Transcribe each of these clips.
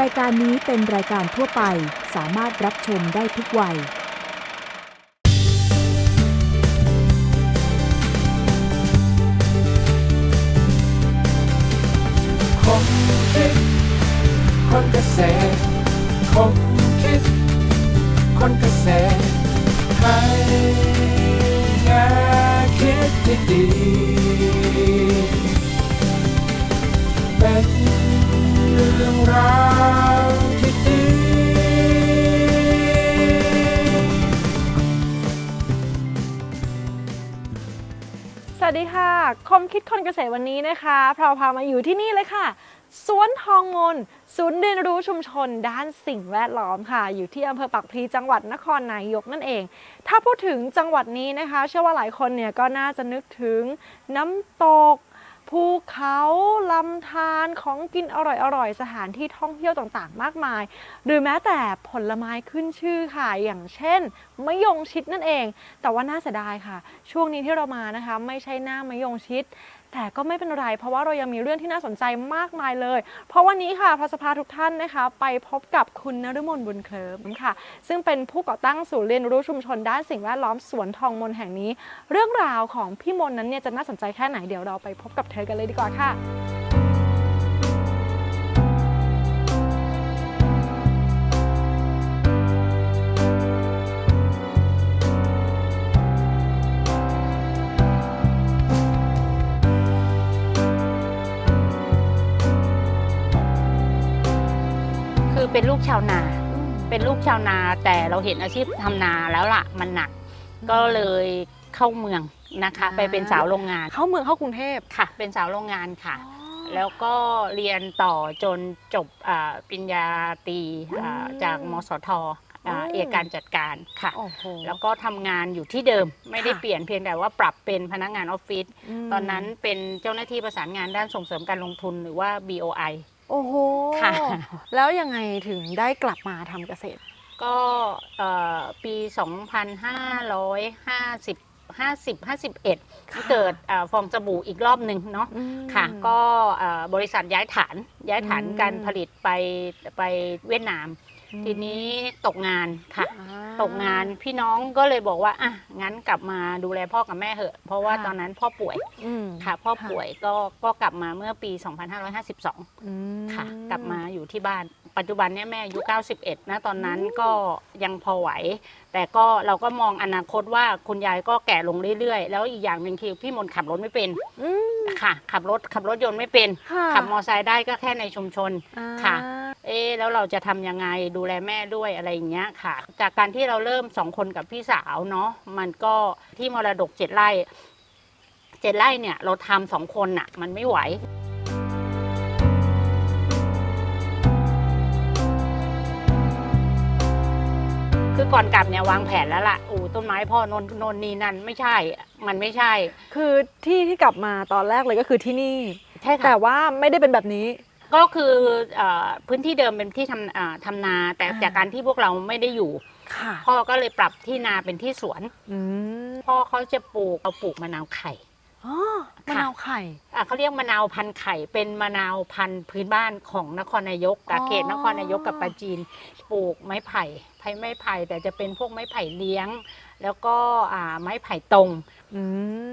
รายการนี้เป็นรายการทั่วไป สามารถรับชมได้ทุกวัยคงคิด คนเกษตรคงคิด คนเกษตรให้แง่คิดที่ดีเป็น รื่องราวที่ดี สวัสดีค่ะ คมคิดคนเกษตรวันนี้นะคะพราวพามาอยู่ที่นี่เลยค่ะ สวนทองมนศูนย์เรียนรู้ชุมชนด้านสิ่งแวดล้อมค่ะ อยู่ที่อำเภอปักพลีจังหวัดนครนายกนั่นเอง ถ้าพูดถึงจังหวัดนี้นะคะ เชื่อว่าหลายคนเนี่ยก็น่าจะนึกถึงน้ำตก ภูเขาลำธารของกินอร่อยๆ สถานที่ท่องเที่ยวต่างๆ มากมาย หรือแม้แต่ผลไม้ขึ้นชื่อค่ะ อย่างเช่นมะยงชิดนั่นเอง แต่ว่าน่าเสียดายค่ะ ช่วงนี้ที่เรามานะคะ ไม่ใช่หน้ามะยงชิด แต่ก็ไม่เป็นไร เพราะว่าเรายังมีเรื่องที่น่าสนใจมากมายเลย เพราะวันนี้ค่ะพระสภาทุกท่านนะคะ ไปพบกับคุณนฤมลบุญเคลิมค่ะ ซึ่งเป็นผู้ก่อตั้งศูนย์เรียนรู้ชุมชนด้านสิ่งแวดล้อมสวนทองมนแห่งนี้ เรื่องราวของพี่มนนั้นเนี่ยจะน่าสนใจแค่ไหนเดี๋ยวเราไปพบกับเธอกันเลยดีกว่าค่ะ เป็นลูกชาวนา เป็นลูกชาวนา แต่เราเห็นอาชีพทำนาแล้วล่ะมันหนัก ก็เลยเข้าเมืองนะคะอ่าไปเป็นสาวโรงงาน เข้าเมืองเข้ากรุงเทพค่ะ เป็นสาวโรงงานค่ะ แล้วก็เรียนต่อจนจบอ่าปริญญาตรีอ่าอืมจากมสทอ่าอืมเอกการจัดการค่ะโอ้โหแล้วก็ทำงานอยู่ที่เดิมไม่ได้ค่ะเปลี่ยนเพียงแต่ว่าปรับเป็นพนักงานออฟฟิศมตอนนั้นเป็นเจ้าหน้าที่ประสานงานด้านส่งเสริมการลงทุนหรือว่า BOI โอ้โหค่ะ แล้วยังไงถึงได้กลับมาทำเกษตร ก็เอ่อปี 2550 50 51เกิดเอ่อฟองสบู่อีกรอบหนึ่งเนาะอืมค่ะ ก็เอ่อบริษัทย้ายฐานย้ายฐานอืม การผลิตไปไปเวียดนามอืม ทีนี้ตกงานค่ะอ่าตกงานพี่น้องก็เลยบอกว่าอะงั้นกลับมาดูแลพ่อกับแม่เหอะ เพราะว่าค่ะตอนนั้นพ่อป่วยอืมค่ะ พ่อป่วยก็ก็กลับมาเมื่อปี 2552อืมค่ะ กลับมาอยู่ที่บ้าน ปัจจุบันเนี่ยแม่อายุ 91 นะตอนนั้นก็ยังพอไหว แต่ก็เราก็มองอนาคตว่าคุณยายก็แก่ลงเรื่อยๆ แล้วอีกอย่างหนึ่งคือพี่มนต์ขับรถไม่เป็นอืมค่ะ ขับรถขับรถยนต์ไม่เป็นค่ะขับมอไซค์ได้ก็แค่ในชุมชนอ่าค่ะ เอ๊ะแล้วเราจะทำยังไงดูแลแม่ด้วยอะไรอย่างเงี้ยค่ะ จากการที่เราเริ่มสองคนกับพี่สาวเนาะมันก็ที่มรดกเจ็ดไร่เจ็ดไร่เนี่ยเราทำสองคนน่ะมันไม่ไหวคือก่อนกลับเนี่ยวางแผนแล้วล่ะอูต้นไม้พ่อนนนนนี่นั่นไม่ใช่ มันไม่ใช่ คือที่ที่กลับมาตอนแรกเลยก็คือที่นี่ใช่ค่ะแต่ว่าไม่ได้เป็นแบบนี้ ก็คือเออพื้นที่เดิมเป็นที่ทำอ่าทำนา แต่อ่า จากการที่พวกเราไม่ได้อยู่ ค่ะพ่อก็เลยปรับที่นาเป็นที่สวน อืมพ่อเขาจะปลูกเอาปลูกมะนาวไข่อ๋อมะนาวไข่ อะเขาเรียกมะนาวพันธุ์ไข่ เป็นมะนาวพันธุ์พื้นบ้านของนครนายกกับอ๋อเขตนครนายกกับปราจีนปลูกไม้ไผ่ไผ่ไม้ไผ่แต่จะเป็นพวกไม้ไผ่เลี้ยง แล้วก็อ่าไม้ไผ่ตรง อื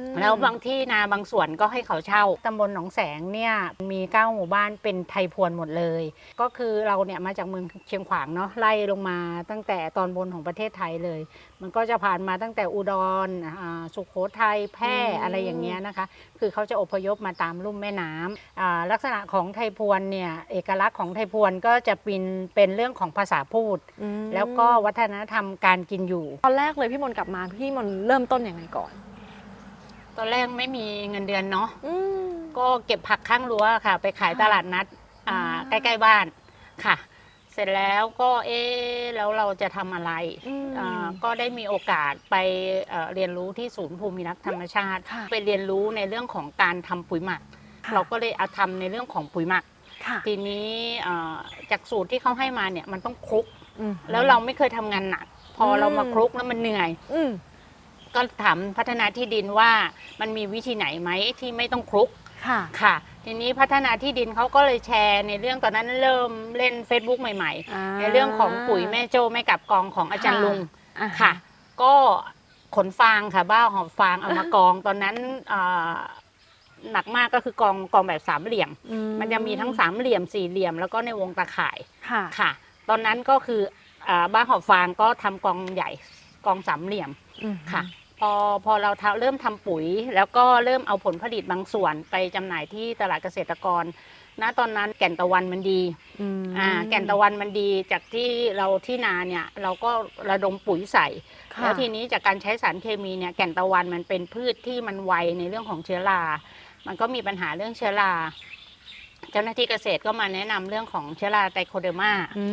มแล้วบางที่นาบางส่วนก็ให้เขาเช่าตำบลหนองแสงเนี่ยมีเก้าหมู่บ้านเป็นไทยพวนหมดเลย ก็คือเราเนี่ยมาจากเมืองเชียงขวางเนาะไล่ลงมาตั้งแต่ตอนบนของประเทศไทยเลย มันก็จะผ่านมาตั้งแต่อุดรอ่าสุโขทัยแพร่อะไรอย่างเงี้ยนะคะ คือเขาจะอพยพมาตามลุ่มแม่น้ำอ่าลักษณะของไทยพวนเนี่ยเอกลักษณ์ของไทยพวนก็จะเป็นเป็นเรื่องของภาษาพูดอืมแล้วก็วัฒนธรรมการกินอยู่ ตอนแรกเลยพี่มนต์กลับมาพี่มนต์เริ่มต้นยังไงก่อน ตอนแรกไม่มีเงินเดือนเนาะอืม ก็เก็บผักข้างรั้วค่ะ ไปขายค่ะตลาดนัดอ่าอ่าใกล้ๆบ้านค่ะ เสร็จแล้วก็เอ๊ะแล้วเราจะทำอะไรอืมอ่าก็ได้มีโอกาสไปเอ่อเรียนรู้ที่ศูนย์ภูมิรักษ์ธรรมชาติ ค่ะ ไปเรียนรู้ในเรื่องของการทำปุ๋ยหมักค่ะเราก็เลยเอาทำในเรื่องของปุ๋ยหมัก ค่ะทีนี้เอ่อจากสูตรที่เขาให้มาเนี่ยมันต้องคลุก อืม แล้วเราไม่เคยทำงานหนัก พออม เรามาคลุกแล้วมันเหนื่อย อืม ก็ถามพัฒนาที่ดินว่ามันมีวิธีไหนไหมที่ไม่ต้องคลุกค่ะ ค่ะ ทีนี้พัฒนาที่ดินเขาก็เลยแชร์ในเรื่องตอนนั้นเริ่มเล่น Facebook ใหม่ อ่าๆ ในเรื่องของปุ๋ยแม่โจ้แม่กับกองของอาจารย์ค่ะ ลุงอ่าค่ะ ก็ขนฟางค่ะ บ้าหอบฟางเอามากอง ตอนนั้นอ่าหนักมากก็คือกองกองแบบสามเหลี่ยม อืมันจะมีทั้งสามเหลี่ยมสี่เหลี่ยมแล้วก็ในวงตาข่าย ค่ะ ค่ะ ตอนนั้นก็คืออาบ้าหอบฟางก็ทำกองใหญ่กองสามเหลี่ยมอืมค่ะ พอพอเราทำเริ่มทำปุ๋ย แล้วก็เริ่มเอาผลผลิตบางส่วนไปจำหน่ายที่ตลาดเกษตรกรณตอนนั้นแก่นตะวันมันดีอืมอ่าแก่นตะวันมันดีจากที่เราที่นาเนี่ยเราก็ระดมปุ๋ยใส่ค่ะแล้วทีนี้จากการใช้สารเคมีเนี่ยแก่นตะวันมันเป็นพืชที่มันไวในเรื่องของเชื้อรา มันก็มีปัญหาเรื่องเชื้อรา เจ้าหน้าที่เกษตรก็มาแนะนำเรื่องของเชื้อราไตโคเดอร์มา อื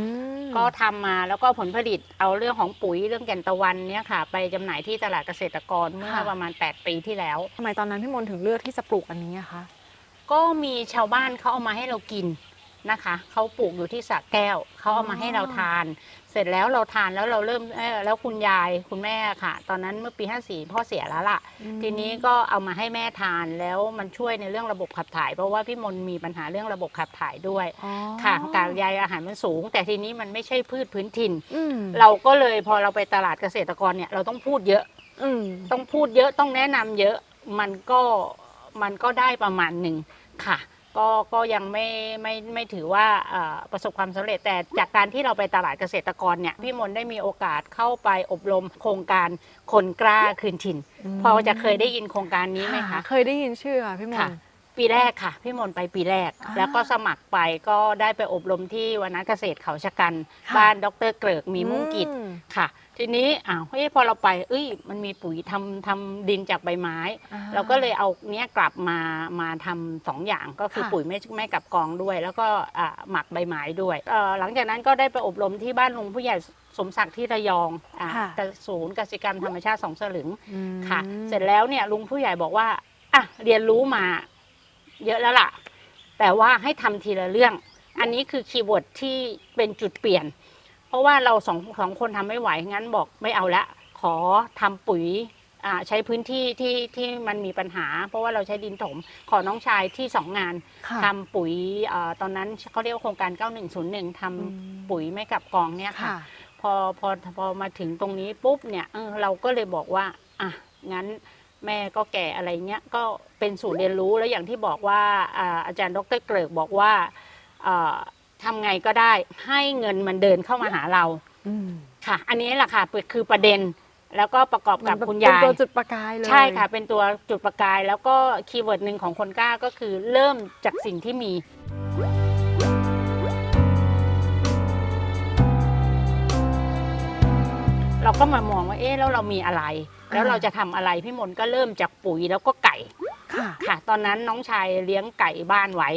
มก็ทำมาแล้วก็ผลผลิตเอาเรื่องของปุ๋ยเรื่องแก่นตะวันเนี่ยค่ะ ไปจำหน่ายที่ตลาดเกษตรกรเมื่อค่ะประมาณ 8 ปีที่แล้ว ทำไมตอนนั้นพี่มนต์ถึงเลือกที่จะปลูกอันนี้อะคะ ก็มีชาวบ้านเขาเอามาให้เรากิน นะคะเขาปลูกอยู่ที่สระแก้วเขาเอามาให้เราทาน เสร็จแล้วเราทานแล้วเราเริ่มเอ่อแล้วคุณยายคุณแม่ค่ะ ตอนนั้นเมื่อปี 54 พ่อเสียแล้วล่ะ ทีนี้ก็เอามาให้แม่ทานแล้วมันช่วยในเรื่องระบบขับถ่าย เพราะว่าพี่มนต์มีปัญหาเรื่องระบบขับถ่ายด้วยอ๋อค่ะกากใยอาหารมันสูง แต่ทีนี้มันไม่ใช่พืชพื้นถิ่นอืมเราก็เลยพอเราไปตลาดเกษตรกรเนี่ยเราต้องพูดเยอะอืมต้องพูดเยอะต้องแนะนำเยอะมันก็มันก็ได้ประมาณหนึ่งค่ะ ก็ก็ยังไม่ไม่ไม่ถือว่าเอ่อประสบความสำเร็จแต่จากการที่เราไปตลาดเกษตรกรเนี่ยพี่มนต์ได้มีโอกาสเข้าไปอบรมโครงการคนกล้าคืนถิ่น พอจะเคยได้ยินโครงการนี้ไหมคะเคยได้ยินชื่อค่ะพี่มนค่ะต์ปีแรกค่ะ พี่มนต์ไปปีแรกอ่าแล้วก็สมัครไปก็ได้ไปอบรมที่วนาเกษตรเขาชะกันค่ะบ้านดรเกริกมีมุ่งกิจอืมค่ะ ทีนี้อ้าวเฮ้ยพอเราไป เอ้ย มันมีปุ๋ยทำทำดินจากใบไม้ อ่เราก็เลยเอาเนี้ยกลับมามาทำสองอย่างก็คือค่ะ ปุ๋ยไม่ไม่กับกองด้วย แล้วก็อ่าหมักใบไม้ด้วยเอ่อหลังจากนั้นก็ได้ไปอบรมที่บ้านลุงผู้ใหญ่สมศักดิ์ที่ระยองอ่าค่ะ แต่ศูนย์กสิกรรมธรรมชาติสองสลึง อืม ค่ะเสร็จแล้วเนี่ยลุงผู้ใหญ่บอกว่าอะเรียนรู้มาเยอะแล้วล่ะ แต่ว่าให้ทำทีละเรื่อง อันนี้คือคีย์เวิร์ดที่เป็นจุดเปลี่ยน เพราะว่าเราสองสองคนทำไม่ไหวงั้นบอกไม่เอาละ ขอทำปุ๋ยอ่าใช้พื้นที่ที่ที่มันมีปัญหา เพราะว่าเราใช้ดินถม ขอน้องชายที่สองงานค่ะทำปุ๋ยอาตอนนั้นเขาเรียกว่าโครงการ 9101ทำอืมปุ๋ยไม่กับกองเนี่ยค่ะค่ะ พอพอพอมาถึงตรงนี้ปุ๊บเนี่ยเออเราก็เลยบอกว่าอะงั้นแม่ก็แก่อะไรเงี้ยก็เป็นสูตรเรียนรู้แล้วอย่างที่บอกว่าอ่าอาจารย์ดรเกริกบอกว่าอ่า ทำไงก็ได้ ให้เงินมันเดินเข้ามาหาเราอืมค่ะ อันนี้แหละค่ะคือประเด็นแล้วก็ประกอบกับมันคุณเป็นยายตัวจุดประกายเลย ใช่ค่ะ เป็นตัวจุดประกาย แล้วก็คีย์เวิร์ดหนึ่งของคนกล้าก็คือเริ่มจากสิ่งที่มี เราก็มามองว่าเอ๊ะแล้วเรามีอะไร แล้วเราจะทำอะไรพี่มนต์ก็เริ่มจากปุ๋ยแล้วก็ไก่ค่ะ ค่ะ ตอนนั้นน้องชายเลี้ยงไก่บ้านไว้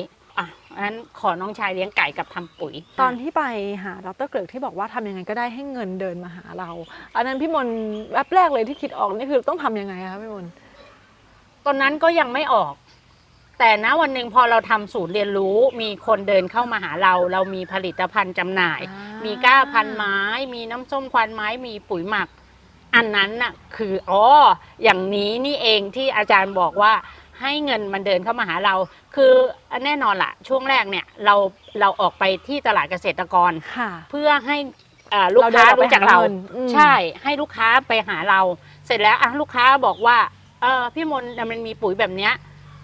อะงั้นขอน้องชายเลี้ยงไก่กับทำปุ๋ยตอนที่ไปหาดรเกริกที่บอกว่าทำยังไงก็ได้ให้เงินเดินมาหาเรา อันนั้นพี่มนต์แวบแรกเลยที่คิดออกนี่คือต้องทำยังไงคะพี่มนต์ตอนนั้นก็ยังไม่ออก แต่นะวันหนึ่งพอเราทำศูนย์เรียนรู้ มีคนเดินเข้ามาหาเรา เรามีผลิตภัณฑ์จำหน่ายอ่ามีก้าพันไม้ มีน้ำส้มควันไม้ มีปุ๋ยหมัก อันนั้นน่ะคืออ๋ออย่างนี้นี่เองที่อาจารย์บอกว่า ให้เงินมันเดินเข้ามาหาเรา คือแน่นอนละช่วงแรกเนี่ยเราเราออกไปที่ตลาดเกษตรกรค่ะเพื่อให้อ่าลูกค้าเราเดินออกไปรู้จักเราหาเงินอืมใช่ให้ลูกค้าไปหาเรา เสร็จแล้วอะลูกค้าบอกว่าเออพี่มนต์มันมีปุ๋ยแบบเนี้ย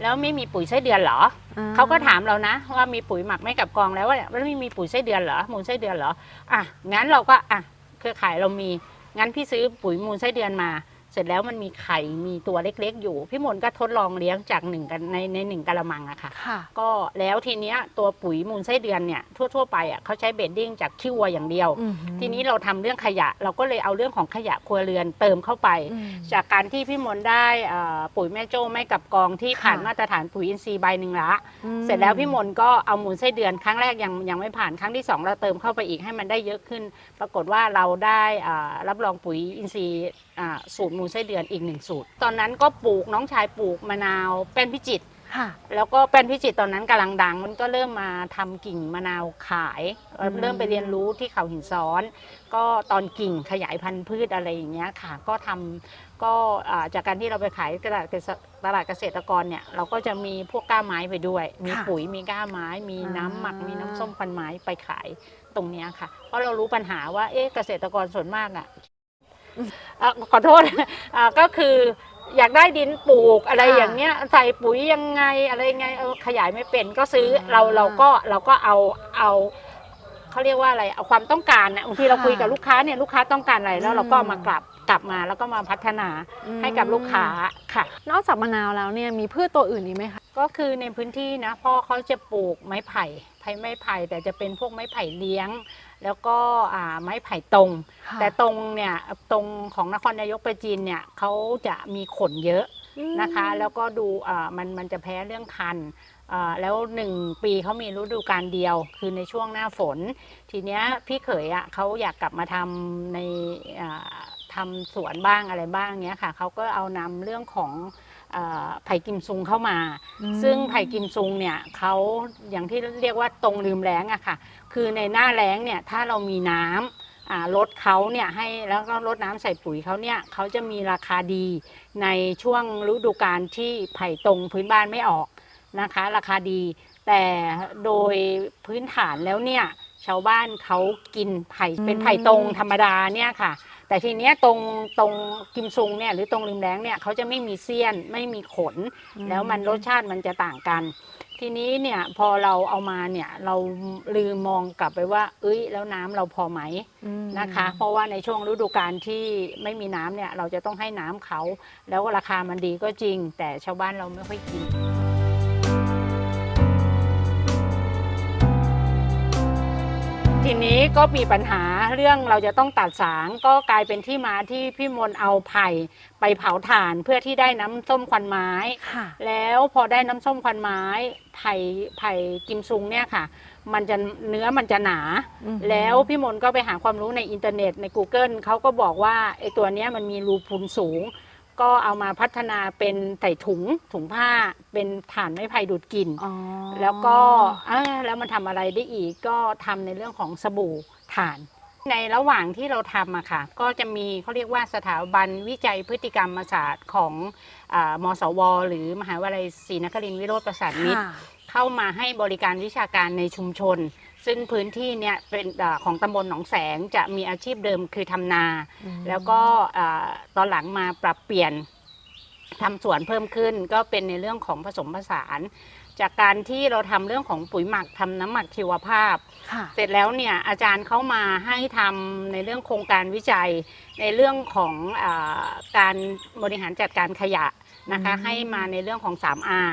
แล้วไม่มีปุ๋ยไส้เดือนเหรออ่เขาก็ถามเรานะ ว่ามีปุ๋ยหมักไม่กับกองแล้วว่าแล้วไม่มีปุ๋ยไส้เดือนเหรอมูลไส้เดือนเหรออะงั้นเราก็อะเครือข่ายเรามีงั้นพี่ซื้อปุ๋ยมูลไส้เดือนมา เสร็จแล้วมันมีไข่มีตัวเล็กๆ อยู่ พี่มนต์ก็ทดลองเลี้ยงจากหนึ่งกันในในหนึ่งกะละมังอะค่ะ ค่ะ ก็แล้วทีเนี้ยตัวปุ๋ยมูลไส้เดือนเนี่ยทั่วๆไปอะเขาใช้เบดดิ้งจากขี้วัวอย่างเดียว อืมทีนี้เราทำเรื่องขยะ เราก็เลยเอาเรื่องของขยะครัวเรือนเติมเข้าไป อืม จากการที่พี่มนต์ได้เอ่อปุ๋ยแม่โจ้แม่กับกองที่ค่ะผ่านมาตรฐานปุ๋ยอินทรีย์ใบหนึ่งละ อืม เสร็จแล้วพี่มนต์ก็เอามูลไส้เดือนครั้งแรกยังยังไม่ผ่านครั้งที่สองเราเติมเข้าไปอีกให้มันได้เยอะขึ้น ปรากฏว่าเราได้อ่ารับรองปุ๋ยอินทรีย์อ่า สูตรมูลไส้เดือนอีกหนึ่งสูตร ตอนนั้นก็ปลูกน้องชายปลูกมะนาวเป็นพิจิตรค่ะแล้วก็แป้นพิจิตรตอนนั้นกำลังดัง มันก็เริ่มมาทำกิ่งมะนาวขายอืมเริ่มไปเรียนรู้ที่เขาหินซ้อน ก็ตอนกิ่งขยายพันธุ์พืชอะไรอย่างเงี้ยค่ะ ก็ทำก็อ่าจากการที่เราไปขายตลาดเกษตรตลาดเกษตรกรเนี่ยเราก็จะมีพวกก้าไม้ไปด้วย มีค่ะปุ๋ยมีก้าไม้ มีอ่าน้ำหมักมีน้ำส้มควันไม้ไปขายตรงเนี้ยค่ะ เพราะเรารู้ปัญหาว่าเอ๊ะเกษตรกรส่วนมากอะ อะขอโทษ อ่าก็คืออยากได้ดินปลูกอะไรค่ะอย่างเงี้ยใส่ปุ๋ยยังไงอะไรยังไงเออขยายไม่เป็นก็ซื้ออมเราเราก็เราก็เอาเอาเขาเรียกว่าอะไรเอาความต้องการนะบางทีเราค่ะคุยกับลูกค้าเนี่ยลูกค้าต้องการอะไรแล้วเราก็อืมเอามากลับกลับมาแล้วก็มาพัฒนาอืมให้กับลูกค้าค่ะ นอกจากมะนาวแล้วเนี่ยมีพืชตัวอื่นอีกไหมคะ ก็คือในพื้นที่นะพ่อเขาจะปลูกไม้ไผ่ไผ่ไม้ไผ่แต่จะเป็นพวกไม้ไผ่เลี้ยง แล้วก็อ่าไม้ไผ่ตรง แต่ตรงเนี่ยตรงของนครนายกประจีนเนี่ยเขาจะมีขนเยอะนะคะ แล้วก็ดูอ่ามันมันจะแพ้เรื่องคันอ่าแล้วหนึ่งปีเขามีฤดูกาลเดียว คือในช่วงหน้าฝน ทีเนี้ยพี่เขยอะเขาอยากกลับมาทำในอ่าทำสวนบ้างอะไรบ้างเนี้ยค่ะเขาก็เอานำเรื่องของอ่าไผ่กิมซุงเข้ามา ซึ่งไผ่กิมซุงเนี่ยเขาอย่างที่เรียกว่าตรงลืมแล้งอะค่ะ คือในหน้าแล้งเนี่ยถ้าเรามีน้ำอ่าลดเขาเนี่ยให้แล้วก็ลดน้ำใส่ปุ๋ยเขาเนี่ยเขาจะมีราคาดีในช่วงฤดูกาลที่ไผ่ตรงพื้นบ้านไม่ออกนะคะ ราคาดี แต่โดยพื้นฐานแล้วเนี่ยชาวบ้านเขากินไผ่เป็นไผ่ตรงธรรมดาเนี่ยค่ะ แต่ทีเนี้ยตรงตรงกิมซุงเนี่ยหรือตรงริมแล้งเนี่ยเขาจะไม่มีเสี้ยนไม่มีขน แล้วมันรสชาติมันจะต่างกัน ทีนี้เนี่ยพอเราเอามาเนี่ยเราลืมมองกลับไปว่า เอ้ย แล้วน้ำเราพอไหมนะคะ เพราะว่าในช่วงฤดูกาลที่ไม่มีน้ำเนี่ยเราจะต้องให้น้ำเขา แล้วราคามันดีก็จริง แต่ชาวบ้านเราไม่ค่อยกิน ทีนี้ก็มีปัญหาเรื่องเราจะต้องตัดสางก็กลายเป็นที่มาที่พี่มนต์เอาไผ่ไปเผาถ่านเพื่อที่ได้น้ำส้มควันไม้ ค่ะ แล้วพอได้น้ำส้มควันไม้ไผ่ไผ่กิมซุงเนี่ยค่ะ มันจะเนื้อมันจะหนา อืมแล้วพี่มนต์ก็ไปหาความรู้ในอินเทอร์เน็ตใน Google เขาก็บอกว่าไอ้ตัวเนี้ยมันมีรูพุนสูง ก็เอามาพัฒนาเป็นใส่ถุงถุงผ้าเป็นถ่านไม้ไผ่ดูดกลิ่นอ๋อแล้วก็อ่าแล้วมันทำอะไรได้อีกก็ทำในเรื่องของสบู่ถ่าน ในระหว่างที่เราทำอะค่ะ ก็จะมีเขาเรียกว่าสถาบันวิจัยพฤติกรรมศาสตร์ของอามสว หรือมหาวิทยาลัยศรีนครินทรวิโรธประสานมิตร ค่ะ เข้ามาให้บริการวิชาการในชุมชน ซึ่งพื้นที่เนี่ยเป็นอาของตำบลหนองแสงจะมีอาชีพเดิมคือทำนา แล้วก็อ่าตอนหลังมาปรับเปลี่ยนทำสวนเพิ่มขึ้น ก็เป็นในเรื่องของผสมผสาน จากการที่เราทำเรื่องของปุ๋ยหมักทำน้ำหมักชีวภาพ ค่ะ เสร็จแล้วเนี่ยอาจารย์เข้ามาให้ทำในเรื่องโครงการวิจัย ในเรื่องของอาการบริหารจัดการขยะนะคะ อืม ให้มาในเรื่องของ 3R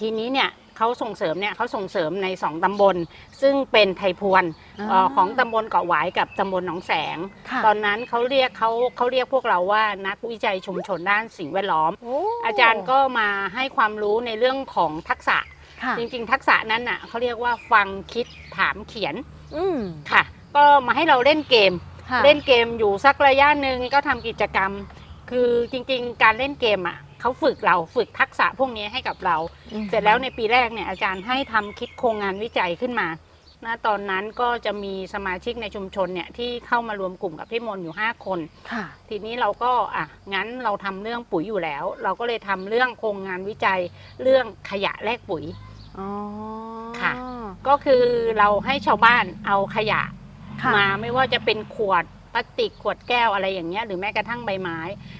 ทีนี้เนี่ย เขาส่งเสริมเนี่ยเขาส่งเสริมใน 2 ตำบล ซึ่งเป็นไทยพวนเออของตำบลเกาะหวายกับตำบลหนองแสง ค่ะตอนนั้นเขาเรียกเขาเขาเรียกพวกเราว่านักวิจัยชุมชนด้านสิ่งแวดล้อมโอ้อาจารย์ก็มาให้ความรู้ในเรื่องของทักษะ ค่ะจริงๆ ทักษะนั้นน่ะเขาเรียกว่าฟังคิดถามเขียนอืมค่ะ ก็มาให้เราเล่นเกม ค่ะ เล่นเกมอยู่สักระยะหนึ่งก็ทำกิจกรรม คือจริงๆ การเล่นเกมอะ เขาฝึกเราฝึกทักษะพวกนี้ให้กับเราอืมเสร็จแล้วในปีแรกเนี่ยอาจารย์ให้ทำคิดโครงงานวิจัยขึ้นมาณตอนนั้นก็จะมีสมาชิกในชุมชนเนี่ยที่เข้ามารวมกลุ่มกับพี่มนต์อยู่ 5 คนค่ะทีนี้เราก็อะงั้นเราทำเรื่องปุ๋ยอยู่แล้ว เราก็เลยทำเรื่องโครงงานวิจัยเรื่องขยะแลกปุ๋ยอ๋อค่ะ ก็คือเราให้ชาวบ้านเอาขยะค่ะมาไม่ว่าจะเป็นขวด พลาสติกขวดแก้วอะไรอย่างเงี้ยหรือแม้กระทั่งใบไม้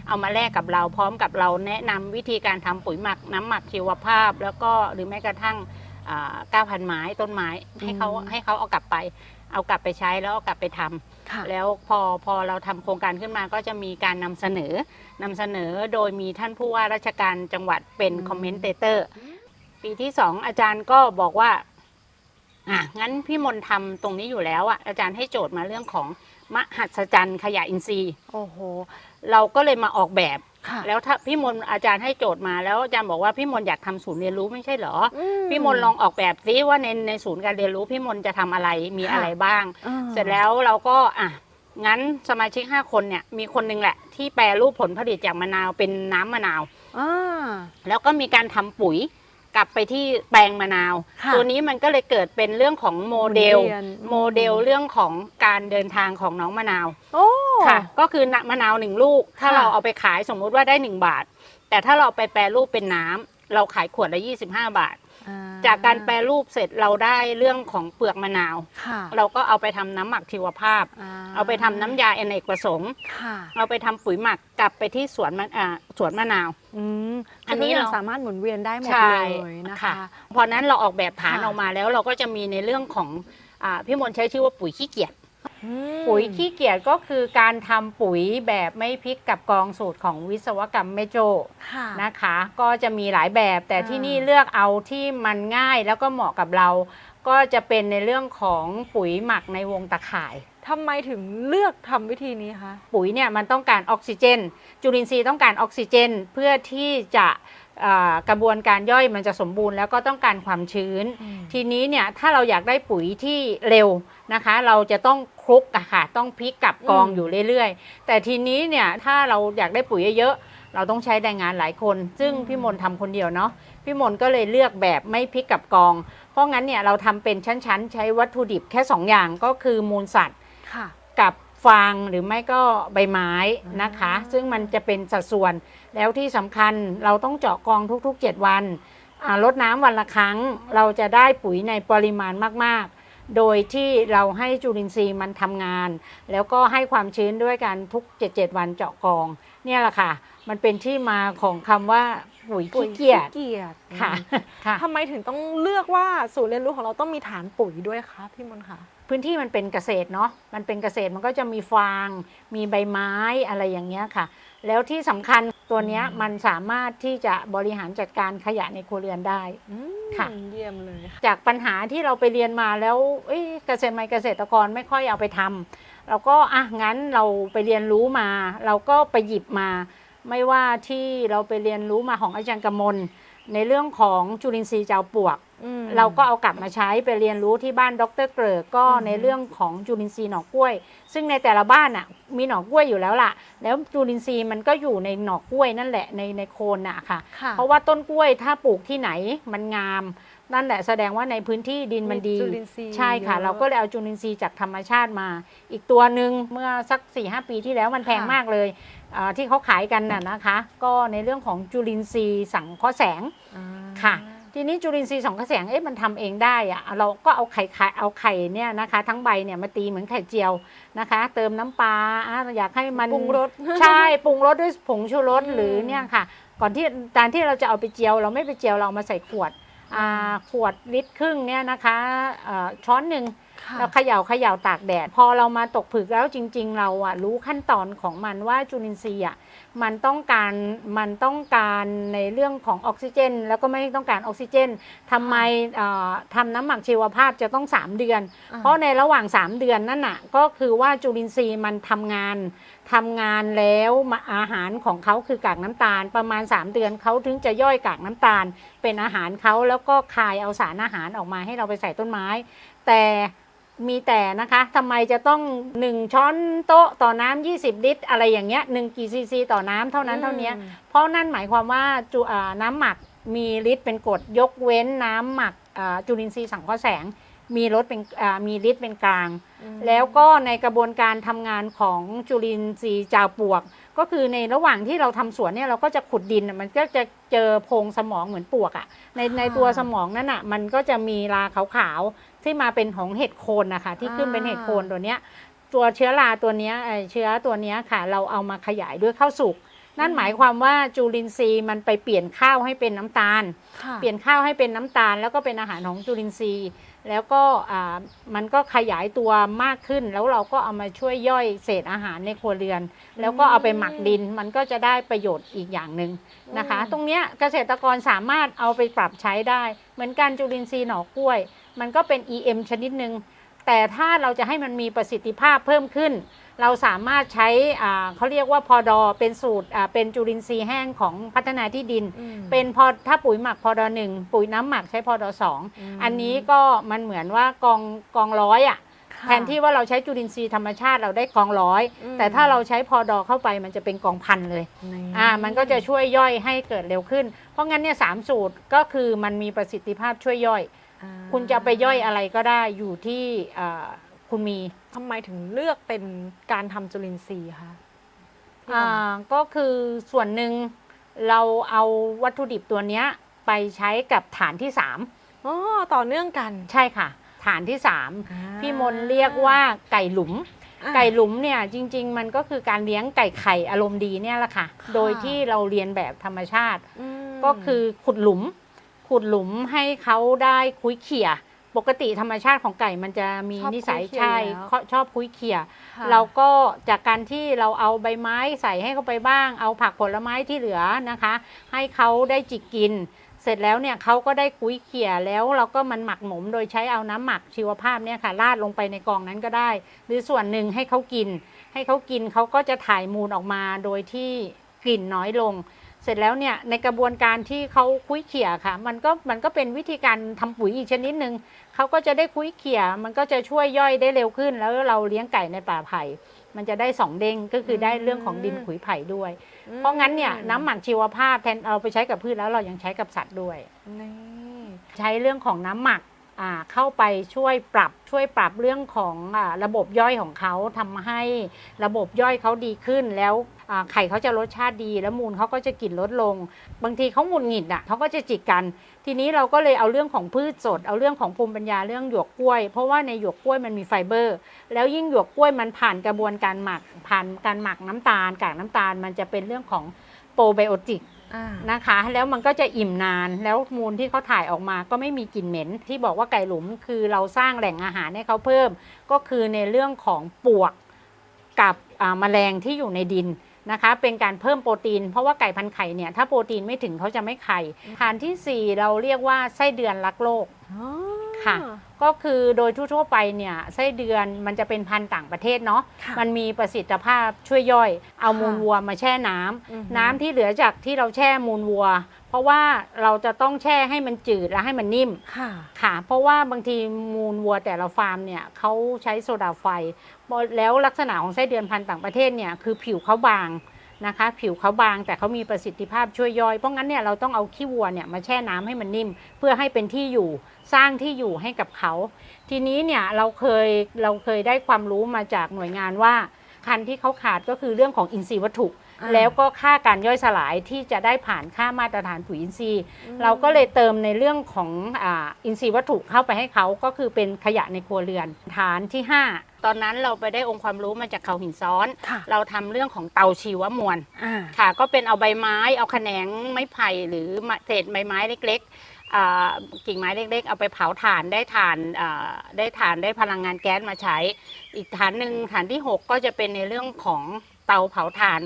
เอามาแลกกับเราพร้อมกับเราแนะนำวิธีการทำปุ๋ยหมักน้ำหมักชีวภาพ แล้วก็หรือแม้กระทั่งก้าวพันไม้ต้นไม้ให้เขาอืมให้เขาเอากลับไป เอากลับไปใช้แล้วเอากลับไปทำค่ะแล้วพอพอเราทำโครงการขึ้นมาก็จะมีการนำเสนอนำเสนอโดยมีท่านผู้ว่าราชการจังหวัดเป็นอืมคอมเมนเตเตอร์ปีที่สองอาจารย์ก็บอกว่าอะงั้นพี่มนต์ทำตรงนี้อยู่แล้วอะอาจารย์ให้โจทย์มาเรื่องของ มหัศจรรย์ขยะอินทรีย์โอ้โห เราก็เลยมาออกแบบ ค่ะแล้วถ้าพี่มนต์อาจารย์ให้โจทย์มาแล้วอาจารย์บอกว่าพี่มนต์อยากทำศูนย์เรียนรู้ไม่ใช่เหรอออืพี่มนต์ลองออกแบบซิว่าในในศูนย์การเรียนรู้พี่มนต์จะทำอะไรมีค่ะ อะไรบ้างอ่าเสร็จแล้วเราก็อะงั้นสมาชิก 5 คนเนี่ยมีคนหนึงแหละ ที่แปรรูปผลผลิตจากมะนาวเป็นน้ำมะนาว อ่าแล้วก็มีการทำปุ๋ย กลับไปที่แปลงมะนาว ค่ะตัวนี้มันก็เลยเกิดเป็นเรื่องของโมเดล หมุนเวียน โมเดลเรื่องของการเดินทางของน้องมะนาว โอ้ ค่ะก็คือนะมะนาวหนึ่งลูก ถ้าค่ะ เราเอาไปขายสมมุติว่าได้ 1 บาท แต่ถ้าเราเอาไปแปรรูปเป็นน้ำเราขายขวดละ 25 บาทอ่ จากการแปรรูปเสร็จเราได้เรื่องของเปลือกมะนาว ค่ะเราก็เอาไปทำน้ำหมักชีวภาพ เอาไปทำน้ำยาอเนกประสงค์ค่ะเอาไปทำปุ๋ยหมักกลับไปที่สวนมะอ่าสวนมะนาว อืมอันนี้ทุกอย่างเรา สามารถหมุนเวียนได้หมดใช่เลยนะคะค่ะพอนั้นเราออกแบบฐานค่ะ ออกมาแล้วเราก็จะมีในเรื่องของอาพี่มนต์ใช้ชื่อว่าปุ๋ยขี้เกียจอืม ปุ๋ยขี้เกียจก็คือการทำปุ๋ยแบบไม่พริกกับกองสูตรของวิศวกรรมแม่โจค่ะนะคะ ก็จะมีหลายแบบแต่อ่าที่นี่เลือกเอาที่มันง่ายแล้วก็เหมาะกับเรา ก็จะเป็นในเรื่องของปุ๋ยหมักในวงตะข่ายทำไมถึงเลือกทำวิธีนี้คะปุ๋ยเนี่ยมันต้องการออกซิเจน จุลินทรีย์ต้องการออกซิเจนเพื่อที่จะอ่า กระบวนการย่อยมันจะสมบูรณ์แล้วก็ต้องการความชื้น ทีนี้เนี่ยถ้าเราอยากได้ปุ๋ยที่เร็วนะคะ เราจะต้องคลุกอะค่ะต้องพลิกกับกองอืมอยู่เรื่อยๆ แต่ทีนี้เนี่ยถ้าเราอยากได้ปุ๋ยเยอะๆเราต้องใช้แรงงานหลายคน ซึ่งพี่มนต์ทำคนเดียวเนาะพี่มนต์ก็เลยเลือกแบบไม่พลิกกับกอง เพราะงั้นเนี่ยเราทำเป็นชั้นๆ ใช้วัตถุดิบแค่ 2 อย่างก็คือมูลสัตว์ค่ะกับฟางหรือไม่ก็ใบไม้นะคะอ่าซึ่งมันจะเป็นสัดส่วน แล้วที่สำคัญเราต้องเจาะกองทุกๆ 7 วันอ่ารดน้ำวันละครั้ง เราจะได้ปุ๋ยในปริมาณมากๆ โดยที่เราให้จุลินทรีย์มันทำงาน แล้วก็ให้ความชื้นด้วยกันทุก 7-7 วันเจาะกอง เนี่ยแหละค่ะ มันเป็นที่มาของคำว่าปุ๋ยปุ๋ยขี้เกียจเกียจค่ะอืมค่ะทำไมถึงต้องเลือกว่าศูนย์เรียนรู้ของเราต้องมีฐานปุ๋ยด้วยคะพี่มนต์คะพื้นที่มันเป็นเกษตรเนาะ มันเป็นเกษตรมันก็จะมีฟาง มีใบไม้อะไรอย่างเงี้ยค่ะ แล้วที่สำคัญ ตัวเนี้ยอืมมันสามารถที่จะบริหารจัดการขยะในครัวเรือนได้ อืมค่ะ เยี่ยมเลยค่ะจากปัญหาที่เราไปเรียนมาแล้วเอ้ยเกษตรไม่เกษตรกรไม่ค่อยเอาไปทำเราก็อะงั้นเราไปเรียนรู้มา เราก็ไปหยิบมา ไม่ว่าที่เราไปเรียนรู้มาของอาจารย์กมลในเรื่องของจุลินทรีย์เจ้าปลวกอืม เราก็เอากลับมาใช้ไปเรียนรู้ที่บ้านดรเกริกก็อืมในเรื่องของจุลินทรีย์หน่อกล้วย ซึ่งในแต่ละบ้านอะมีหน่อกล้วยอยู่แล้วล่ะ แล้วจุลินทรีย์มันก็อยู่ในหน่อกล้วยนั่นแหละในในโคนน่ะค่ะค่ะเพราะว่าต้นกล้วยถ้าปลูกที่ไหนมันงาม นั่นแหละแสดงว่าในพื้นที่ดินมันดีจุลินทรีย์ใช่ค่ะยอเราก็เลยเอาจุลินทรีย์จากธรรมชาติมา อีกตัวหนึ่งเมื่อสัก4ีหปีที่แล้วมันแพงค่ะมากเลยอ่าที่เขาขายกันน่ะนะคะ ก็ในเรื่องของจุลินทรีย์สังเคราะห์แสงอ่าค่ะ ทีนี้จุลินทรีย์สองกระแสงเอ๊ะมันทำเองได้อะเราก็เอาไข่ไข่เอาไข่เนี่ยนะคะ ทั้งใบเนี่ยมาตีเหมือนไข่เจียวนะคะ เติมน้ำปลาอะอยากให้มันปรุงรสใช่ปรุงรสด้วยผงชูรสอืมหรือเนี่ยค่ะ ก่อนที่การที่เราจะเอาไปเจียว เราไม่ไปเจียวเราเอามาใส่ขวดอ่าขวดลิตรครึ่งเนี่ยนะคะเอ่อช้อนหนึ่งค่ะเราเขย่าเขย่าตากแดด พอเรามาตกผึกแล้วจริง ๆ เราอะรู้ขั้นตอนของมันว่าจุลินทรีย์อะ มันต้องการมันต้องการในเรื่องของออกซิเจน แล้วก็ไม่ต้องการออกซิเจนทำไมเอ่อทำน้ำหมักชีวภาพจะต้อง 3 เดือนอ่าเพราะในระหว่าง 3 เดือนนั่นน่ะก็คือว่าจุลินทรีย์มันทำงานทำงานแล้วมาอาหารของเขาคือกากน้ำตาล ประมาณ 3 เดือนเขาถึงจะย่อยกากน้ำตาล เป็นอาหารเขาแล้วก็คายเอาสารอาหารออกมาให้เราไปใส่ต้นไม้ แต่ มีแต่นะคะทำไมจะต้อง 1 ช้อนโต๊ะต่อน้ำ20 ลิตร อะไรอย่างเงี้ยหนึ่งกี่ซีซีต่อน้ำเท่านั้นเท่านี้อืม เพราะนั่นหมายความว่าจุอ่าน้ำหมักมีฤทธิ์เป็นกรดยกเว้นน้ำหมักอ่าจุลินทรีย์สังเคราะห์แสง มีรสเป็นอ่ามีฤทธิ์เป็นกลางอืมแล้วก็ในกระบวนการทำงานของจุลินทรีย์จาวปลวก ก็คือในระหว่างที่เราทำสวนเนี่ยเราก็จะขุดดินน่ะมันก็จะเจอโพรงสมองเหมือนปลวกอะ่ะในในตัวสมองนั่นอะมันก็จะมีราขาวๆที่มาเป็นของเห็ดโคนนะคะที่ขึ้นเป็นเห็ดโคนตัวเนี้ยตัวเชื้อราตัวเนี้ยเอ่อเชื้อตัวเนี้ยค่ะ เราเอามาขยายด้วยข้าวสุกนั่นหมายความว่าจุลินทรีย์มันไปเปลี่ยนข้าวให้เป็นน้ำตาลค่ะเปลี่ยนข้าวให้เป็นน้ำตาล แล้วก็เป็นอาหารของจุลินทรีย์ แล้วก็อ่ามันก็ขยายตัวมากขึ้น แล้วเราก็เอามาช่วยย่อยเศษอาหารในครัวเรือน แล้วก็เอาไปหมักดินมันก็จะได้ประโยชน์อีกอย่างหนึ่งนะคะอืมตรงเนี้ยเกษตรกรสามารถเอาไปปรับใช้ได้ เหมือนกันจุลินทรีย์หน่อกล้วย มันก็เป็น EM ชนิดหนึ่งแต่ถ้าเราจะให้มันมีประสิทธิภาพเพิ่มขึ้นเราสามารถใช้อ่าเขาเรียกว่าพอดอเป็นสูตรอ่าเป็นจุลินทรีย์แห้งของพัฒนาที่ดินอืมเป็นพอถ้าปุ๋ยหมักพอดอหนึ่งปุ๋ยน้ำหมักใช้พอดอสองมอันนี้ก็มันเหมือนว่ากองกองร้อยอะค่ะแทนที่ว่าเราใช้จุลินทรีย์ธรรมชาติเราได้กองร้อยอืมแต่ถ้าเราใช้พอดอเข้าไปมันจะเป็นกองพันเลยนี่อ่ามันก็จะช่วยย่อยให้เกิดเร็วขึ้น เพราะงั้นเนี่ยสามสูตรก็คือมันมีประสิทธิภาพช่วยย่อยอ่าคุณจะไปย่อยอะไรก็ได้อยู่ที่อ่า คุณมี ทำไมถึงเลือกเป็นการทำจุลินทรีย์คะพี่อ่มนต์าก็คือส่วนหนึ่งเราเอาวัตถุดิบตัวเนี้ยไปใช้กับฐานที่3อ๋อต่อเนื่องกันใช่ค่ะ ฐานที่3พี่มนต์เรียกว่าไก่หลุม อ่าไก่หลุมเนี่ยจริง ๆ มันก็คือการเลี้ยงไก่ไข่อารมณ์ดีเนี่ยแหละค่ะ ค่ะ โดยที่เราเรียนแบบธรรมชาติมก็คือขุดหลุม ขุดหลุมให้เขาได้คุยเขี่ย ปกติธรรมชาติของไก่มันจะมีชอบนิสัยคุ้ยเขี่ยใช่อยู่แล้วเขาชอบคุยเขี่ย ค่ะ เราก็จากการที่เราเอาใบไม้ใส่ให้เขาไปบ้าง เอาผักผลไม้ที่เหลือนะคะ ให้เขาได้จิกกิน เสร็จแล้วเนี่ยเขาก็ได้คุยเขี่ยแล้วเราก็มันหมักหมมโดยใช้เอาน้ำหมักชีวภาพเนี่ยค่ะราดลงไปในกองนั้นก็ได้ หรือส่วนหนึ่งให้เขากิน ให้เขากินเขาก็จะถ่ายมูลออกมาโดยที่กลิ่นน้อยลง เสร็จแล้วเนี่ยในกระบวนการที่เขาคุยเขี่ยค่ะ มันก็มันก็เป็นวิธีการทำปุ๋ยอีกชนิดหนึ่งเขาก็จะได้คุยเขี่ยมันก็จะช่วยย่อยได้เร็วขึ้น แล้วเราเลี้ยงไก่ในป่าไผ่มันจะได้สองเด้งก็คือได้เรื่องของดินขุยไผ่ด้วย เพราะงั้นเนี่ยน้ำหมักชีวภาพแทนเอาไปใช้กับพืชแล้วเรายังใช้กับสัตว์ด้วยนี่ใช้เรื่องของน้ำหมักอ่าเข้าไปช่วยปรับช่วยปรับเรื่องของอาระบบย่อยของเขาทำให้ระบบย่อยเขาดีขึ้น แล้วอ่า ไข่เขาจะรสชาติดี แล้วมูลเขาก็จะกลิ่นลดลง บางทีเขาหงุดหงิดอะเขาก็จะจิกกัน ทีนี้เราก็เลยเอาเรื่องของพืชสด เอาเรื่องของภูมิปัญญาเรื่องหยวกกล้วย เพราะว่าในหยวกกล้วยมันมีไฟเบอร์ แล้วยิ่งหยวกกล้วยมันผ่านกระบวนการหมักผ่านการหมักน้ำตาลกากน้ำตาล มันจะเป็นเรื่องของโปรไบโอติกอ่านะคะ แล้วมันก็จะอิ่มนานแล้วมูลที่เขาถ่ายออกมาก็ไม่มีกลิ่นเหม็น ที่บอกว่าไก่หลุมคือเราสร้างแหล่งอาหารให้เขาเพิ่ม ก็คือในเรื่องของปลวกกับอ่าแมลงที่อยู่ในดิน นะคะเป็นการเพิ่มโปรตีน เพราะว่าไก่พันไข่เนี่ยถ้าโปรตีนไม่ถึงเขาจะไม่ไข่ฐานทีสี่ 4 เราเรียกว่าไส้เดือนรักโลกอ๋อค่ะ ก็คือโดยทั่วๆไปเนี่ยไส้เดือนมันจะเป็นพันธุ์ต่างประเทศเนาะค่ะมันมีประสิทธิภาพช่วยย่อย เอาค่ะมูลวัวมาแช่น้ำอือฮึน้ำที่เหลือจากที่เราแช่มูลวัว เพราะว่าเราจะต้องแช่ให้มันจืดและให้มันนิ่ม ค่ะ ค่ะ เพราะว่าบางทีมูลวัวแต่ละฟาร์มเนี่ยเขาใช้โซดาไฟ แล้วลักษณะของไส้เดือนพันธุ์ต่างประเทศเนี่ยคือผิวเขาบางนะคะ ผิวเขาบางแต่เขามีประสิทธิภาพช่วยย่อย เพราะงั้นเนี่ยเราต้องเอาขี้วัวเนี่ยมาแช่น้ำให้มันนิ่ม เพื่อให้เป็นที่อยู่สร้างที่อยู่ให้กับเขา ทีนี้เนี่ยเราเคยเราเคยได้ความรู้มาจากหน่วยงานว่า คันที่เขาขาดก็คือเรื่องของอินทรีย์วัตถุอ่าแล้วก็ค่าการย่อยสลายที่จะได้ผ่านค่ามาตรฐานปุ๋ยอินทรีย์ เราก็เลยเติมในเรื่องของอาอินทรีย์วัตถุเข้าไปให้เขาก็คือเป็นขยะในครัวเรือน ฐานที่ 5ตอนนั้นเราไปได้องค์ความรู้มาจากเขาหินซ้อนค่ะเราทำเรื่องของเตาชีวมวลอ่าค่ะ ก็เป็นเอาใบไม้ เอาแขนงไม้ไผ่หรือเศษใบไม้เล็กๆอ่า กิ่งไม้เล็กๆ เอาไปเผาถ่านได้ถ่านอ่าได้ถ่านได้พลังงานแก๊สมาใช้ อีกฐานหนึ่งฐานที่ 6 ก็จะเป็นในเรื่องของเตาเผาถ่าน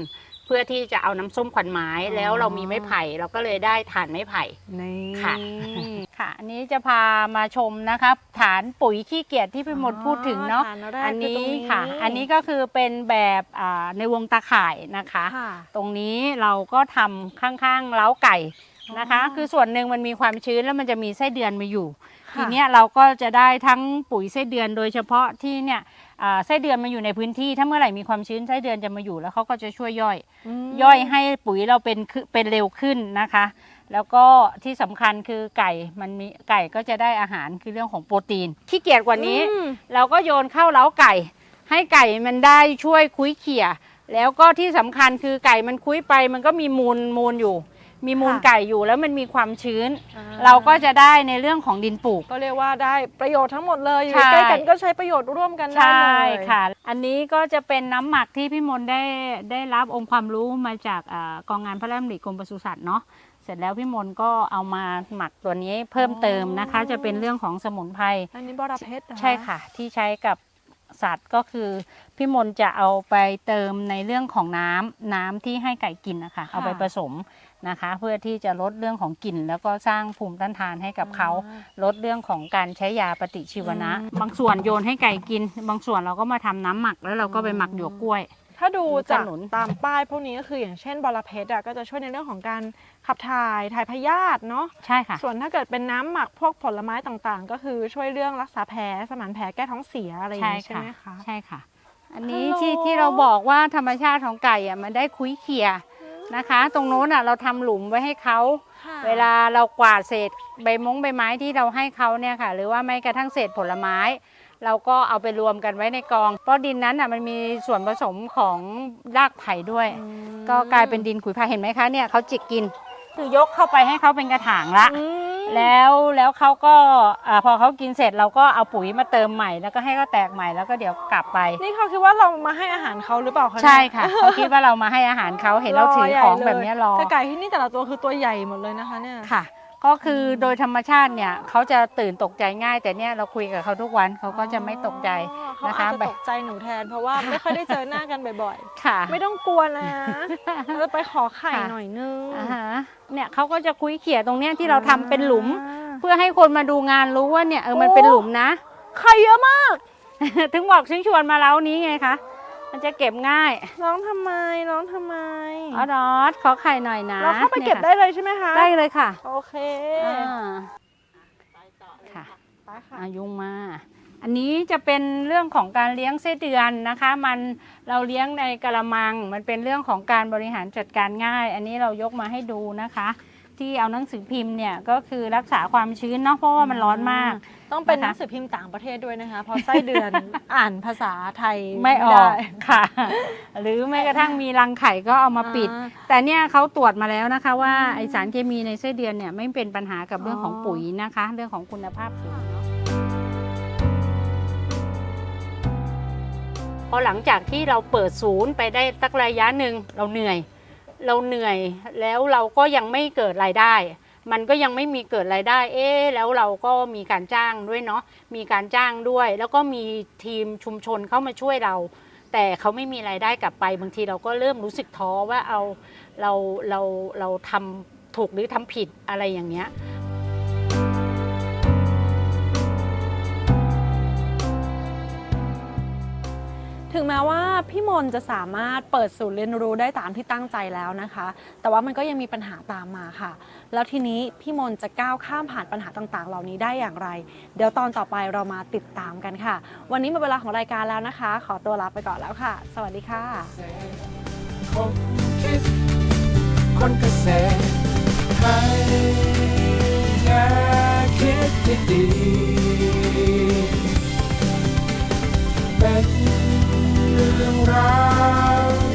เพื่อที่จะเอาน้ำส้มควันไม้อ๋อแล้วเรามีไม้ไผ่เราก็เลยได้ถ่านไม้ไผ่นี่ค่ะค่ะ อันนี้จะพามาชมนะคะฐานปุ๋ยขี้เกียจที่พี่มดพูดถึงเนาะฐแรกอันคืนี้ตรงค่ะ อันนี้ก็คือเป็นแบบอ่าในวงตาข่ายนะคะค่ะตรงนี้เราก็ทำข้างๆเล้าไก่ นะคะอ๋อคือส่วนหนึ่งมันมีความชื้นแล้วมันจะมีไส้เดือนมาอยู่ค่ะทีเนี้ยเราก็จะได้ทั้งปุ๋ยไส้เดือนโดยเฉพาะที่เนี่ยอ่าไส้เดือนมาอยู่ในพื้นที่ถ้าเมื่อไหร่มีความชื้นไส้เดือนจะมาอยู่แล้วเขาก็จะช่วยย่อยมย่อยให้ปุ๋ยเราเป็นคือเป็นเร็วขึ้นนะคะ แล้วก็ที่สำคัญคือไก่มันมีไก่ก็จะได้อาหารคือเรื่องของโปรตีนขี้เกียจกว่านี้ อืม เราก็โยนเข้าเล้าไก่ ให้ไก่มันได้ช่วยคุยเขี่ย แล้วก็ที่สำคัญคือไก่มันคุยไปมันก็มีมูลมูลอยู่ มีมูลค่ะ ไก่อยู่แล้วมันมีความชื้น อ่เราก็จะได้ในเรื่องของดินปลูก ก็เรียกว่าได้ประโยชน์ทั้งหมดเลยอยู่ใช่ ใกล้กันก็ใช้ประโยชน์ร่วมกันได้ใช่เลยค่ะ อันนี้ก็จะเป็นน้ำหมักที่พี่มนต์ได้ได้รับองค์ความรู้มาจากอากองงานพระราชดำริกรมปศุสัตว์เนาะเสร็จแล้วพี่มนต์ก็เอามาหมักตัวนี้เพิ่มเติมนะคะ จะเป็นเรื่องของสมุนไพรอันนี้บอระเพ็ดเหรอ ใช่ค่ะ ที่ใช้กับ สัตว์ก็คือพี่มนต์จะเอาไปเติมในเรื่องของน้ำน้ำที่ให้ไก่กินนะคะเอาไปผสมนะคะ เพื่อที่จะลดเรื่องของกลิ่น แล้วก็สร้างภูมิต้านทานให้กับเขาอ่ลดเรื่องของการใช้ยาปฏิชีวนะ บางส่วนโยนให้ไก่กิน บางส่วนเราก็มาทำน้ำหมักแล้วเราก็ไปหมักหยวกกล้วย ถ้าดูจากขนุนตามป้ายพวกนี้ก็คืออย่างเช่นบอระเพ็ดอะก็จะช่วยในเรื่องของการขับถ่ายถ่ายพยาธิเนาะใช่ค่ะ ส่วนถ้าเกิดเป็นน้ำหมักพวกผลไม้ต่างๆ ก็คือช่วยเรื่องรักษาแผลสมานแผลแก้ท้องเสียอะไรอย่างใช่นี้ใช่ค่ะไหมคะใช่ค่ะ อันนี้ฮัลโหลที่ที่เราบอกว่าธรรมชาติของไก่อะมันได้คุยเขี่ยนะคะ ตรงโน้นอะเราทำหลุมไว้ให้เขาค่ะเวลาเรากวาดเศษใบมงใบไม้ที่เราให้เขาเนี่ยค่ะ หรือว่าไม่กระทั่งเศษผลไม้ เราก็เอาไปรวมกันไว้ในกอง เพราะดินนั้นอะมันมีส่วนผสมของรากไผ่ด้วย ก็กลายเป็นดินขุยไผ่เห็นไหมคะเนี่ยเขาจิกกิน คือยกเข้าไปให้เขาเป็นกระถางละอืมแล้วแล้วเขาก็อาพอเขากินเสร็จเราก็เอาปุ๋ยมาเติมใหม่ แล้วก็ให้เขาแตกใหม่แล้วก็เดี๋ยวกลับไป นี่เขาคิดว่าเรามาให้อาหารเขาหรือเปล่าคะเนี่ย ใช่ค่ะ เขาคิดว่าเรามาให้อาหารเขาเห็นเราถือของแบบเนี้ยรอแต่ไก่ที่นี่แต่ละตัวคือตัวใหญ่หมดเลยนะคะเนี่ย ค่ะ ก็คือโดยธรรมชาติเนี่ยเขาจะตื่นตกใจง่าย แต่เนี่ยเราคุยกับเขาทุกวันเขาก็จะไม่ตกใจอ๋อเขานะคะอาจจะตกใจหนูแทน เพราะว่าไม่ค่อยได้เจอหน้ากันบ่อยค่ะๆไม่ต้องกลัวนะเราไปขอไข่ค่ะหน่อยนึงอ่าฮะเนี่ยเขาก็จะคุยเขี่ยตรงเนี้ยที่เราทำเป็นหลุม เพื่อให้คนมาดูงานรู้ว่าเนี่ยเออมันเป็นหลุมนะไข่เยอะมาก ถึงบอกชิงชวนมาแล้วนี้ไงคะ มันจะเก็บง่ายน้องทำไมน้องทำไมออดอสขอไข่หน่อยนะเราเข้าไปเก็บได้นี่ยเลยใช่ไหมคะค่ะได้เลยค่ะโอเคอ่าค่ะไปค่ะอายุงมา อันนี้จะเป็นเรื่องของการเลี้ยงไส้เดือนนะคะ มันเราเลี้ยงในกระมัง มันเป็นเรื่องของการบริหารจัดการง่าย อันนี้เรายกมาให้ดูนะคะ ที่เอาหนังสือพิมพ์เนี่ยก็คือรักษาความชื้นเนาะเพราะว่ามันร้อนมาก ต้องเป็นนะคะหนังสือพิมพ์ต่างประเทศด้วยนะคะเพราะไส้เดือน อ่านภาษาไทยไม่ออได้กค่ะ หรือแม้กระทั่งมีรังไข่ก็เอามาปิดอ่าแต่เนี่ยเขาตรวจมาแล้วนะคะ ว่าไอสารเคมีในไส้เดือนเนี่ยไม่เป็นปัญหากับเรื่องของอ๋อปุ๋ยนะคะ เรื่องของคุณภาพปุ๋ยเนาะพอหลังจากที่เราเปิดศูนย์ไปได้สักระยะหนึ่งเราเหนื่อย เราเหนื่อยแล้วเราก็ยังไม่เกิดรายได้ มันก็ยังไม่มีเกิดรายได้ เอ๊แล้วเราก็มีการจ้างด้วยเนาะมีการจ้างด้วย แล้วก็มีทีมชุมชนเข้ามาช่วยเรา แต่เขาไม่มีรายได้กลับไป บางทีเราก็เริ่มรู้สึกท้อว่าเอาเราเราเราทำถูกหรือทำผิดอะไรอย่างเงี้ย ถึงแม้ว่าพี่มนจะสามารถเปิดศูนย์เรียนรู้ได้ตามที่ตั้งใจแล้วนะคะ แต่ว่ามันก็ยังมีปัญหาตามมาค่ะ แล้วทีนี้พี่มนจะก้าวข้ามผ่านปัญหาต่างๆ เหล่านี้ได้อย่างไร เดี๋ยวตอนต่อไปเรามาติดตามกันค่ะ วันนี้หมดเวลาของรายการแล้วนะคะ ขอตัวลาไปก่อนแล้วค่ะ สวัสดีค่ะคงคิดคนเกษตรให้แง่คิดที่ดีเป็น รื่องราว